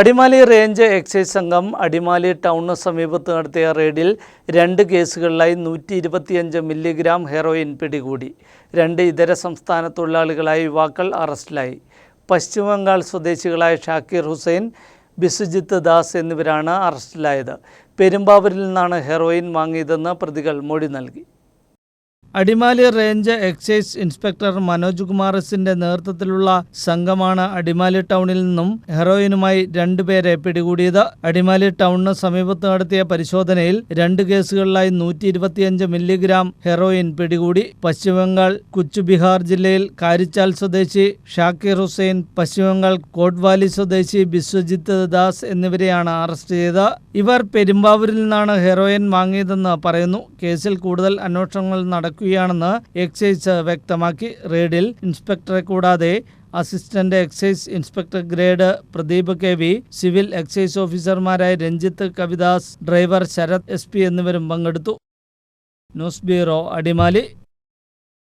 Adimali range excise സംഘം അടിമാലി ടൗണിന് സമീപത്ത് നടത്തിയ റെയ്ഡിൽ രണ്ട് കേസുകളിലായി നൂറ്റി ഇരുപത്തിയഞ്ച് മില്ലിഗ്രാം ഹെറോയിൻ പിടികൂടി. രണ്ട് ഇതര സംസ്ഥാന തൊഴിലാളികളായ യുവാക്കൾ അറസ്റ്റിലായി. പശ്ചിമബംഗാൾ സ്വദേശികളായ ഷാക്കിർ ഹുസൈൻ ബിസുജിത്ത് ദാസ് എന്നിവരാണ് അറസ്റ്റിലായത്. പെരുമ്പാവൂരിൽ നിന്നാണ് ഹെറോയിൻ വാങ്ങിയതെന്ന് പ്രതികൾ മൊഴി നൽകി. Adimali range excise inspector Manoj Kumar എസിന്റെ നേതൃത്വത്തിലുള്ള സംഘമാണ് അടിമാലി ടൗണിൽ നിന്നും ഹെറോയിനുമായി രണ്ടുപേരെ പിടികൂടിയത്. അടിമാലി ടൗണിന് സമീപത്ത് നടത്തിയ പരിശോധനയിൽ രണ്ട് കേസുകളിലായി നൂറ്റി ഇരുപത്തിയഞ്ച് മില്ലിഗ്രാം ഹെറോയിൻ പിടികൂടി. പശ്ചിമബംഗാൾ കുച്ചുബിഹാർ ജില്ലയിൽ കാരിച്ചാൽ സ്വദേശി ഷാക്കിർ ഹുസൈൻ പശ്ചിമബംഗാൾ കോട്ട്വാലി സ്വദേശി ബിശ്വജിത്ത് ദാസ് എന്നിവരെയാണ് അറസ്റ്റ് ചെയ്തത്. ഇവർ പെരുമ്പാവൂരിൽ നിന്നാണ് ഹെറോയിൻ വാങ്ങിയതെന്ന് പറയുന്നു. കേസിൽ കൂടുതൽ അന്വേഷണങ്ങൾ നടക്കുകയാണെന്ന് എക്സൈസ് വ്യക്തമാക്കി. റെയ്ഡിൽ ഇൻസ്പെക്ടറെ കൂടാതെ assistant excise inspector grade Pradeep K V civil excise ഓഫീസർമാരായ രഞ്ജിത്ത് കവിദാസ് ഡ്രൈവർ ശരത് എസ് എന്നിവരും പങ്കെടുത്തു. News bureau Adimali.